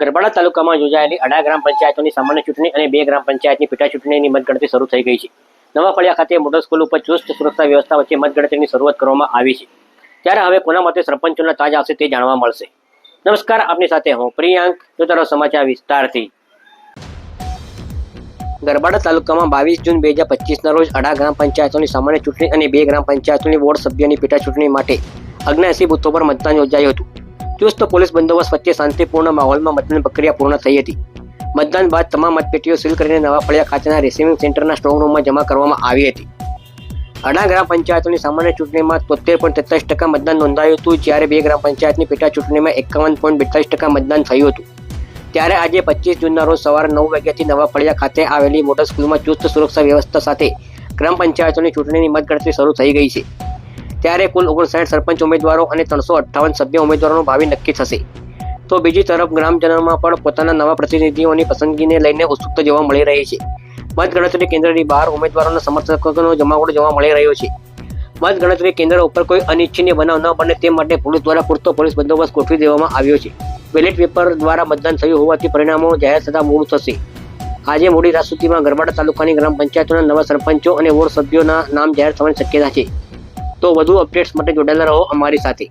ગરબાડા તાલુકામાં યોજાયેલી અઢાર ગ્રામ પંચાયતોની સામાન્ય ચૂંટણી અને બે ગ્રામ પંચાયતની પેટા ચૂંટણીની મતગણતરી શરૂ થઈ ગઈ છે. નવા ફળિયા ખાતે મોટર સ્કૂલ ઉપર ચુસ્ત સુરક્ષા વ્યવસ્થા વચ્ચે મતગણતરીની શરૂઆત કરવામાં આવી છે. ત્યારે હવે કોના મતે સરપંચોના તાજ આવશે તે જાણવા મળશે. નમસ્કાર, આપની સાથે હું પ્રિયાંક જોતારો સમાચાર વિસ્તારથી. ગરબાડા તાલુકામાં બાવીસ જૂન બે હજાર પચીસના રોજ અઢાર ગ્રામ પંચાયતોની સામાન્ય ચૂંટણી અને બે ગ્રામ પંચાયતોની વોર્ડ સભ્યની પેટા ચૂંટણી માટે અગ્નેસી બૂથો પર મતદાન યોજાયું હતું. ચુસ્ત પોલીસ બંદોબસ્ત વચ્ચે શાંતિપૂર્ણ માહોલમાં મતદાન પ્રક્રિયા પૂર્ણ થઈ હતી. મતદાન બાદ તમામ મતપેટીઓ સીલ કરીને નવા ફળિયા ખાતેના રિસીવિંગ સેન્ટરના સ્ટ્રોંગ જમા કરવામાં આવી હતી. અઢાર ગ્રામ પંચાયતોની સામાન્ય ચૂંટણીમાં તોતેર પોઈન્ટ તેતાલીસ ટકા મતદાન નોંધાયું હતું, જ્યારે બે ગ્રામ પંચાયતની પેટા ચૂંટણીમાં એકાવન પોઈન્ટ બેતાલીસ ટકા મતદાન થયું હતું. ત્યારે આજે પચીસ જૂનના રોજ સવારે નવ વાગ્યાથી નવા ફળિયા ખાતે આવેલી મોટર સ્કૂલમાં ચુસ્ત સુરક્ષા વ્યવસ્થા સાથે ગ્રામ પંચાયતોની ચૂંટણીની મતગણતરી શરૂ થઈ ગઈ છે. ત્યારે કુલ ઓગણસાઠ સરપંચ ઉમેદવારો અને ત્રણસો અઠ્ઠાવન સભ્ય ઉમેદવારોનું ભાવિ નક્કી થશે. તો બીજી તરફ ગ્રામજનોમાં પણ પોતાના નવા પ્રતિનિધિઓની પસંદગીને લઈને ઉત્સુકતા જોવા મળી રહી છે. મતગણતરી કેન્દ્રની બહાર ઉમેદવારોના સમર્થકોનો જમાવડો જોવા મળી રહ્યો છે. મતગણતરી કેન્દ્ર ઉપર કોઈ અનિચ્છનીય બનાવ ન બને તે માટે પોલીસ દ્વારા પૂરતો પોલીસ બંદોબસ્ત ગોઠવી દેવામાં આવ્યો છે. બેલેટ પેપર દ્વારા મતદાન થયું હોવાથી પરિણામો જાહેર થતાં મોડું થશે. આજે મોડી રાત સુધીમાં ગરબાડા તાલુકાની ગ્રામ પંચાયતોના નવા સરપંચો અને વોર્ડ સભ્યોના નામ જાહેર થવાની શક્યતા છે. તો વધુ અપડેટ્સ માટે જોડાયેલા રહો અમારી સાથે.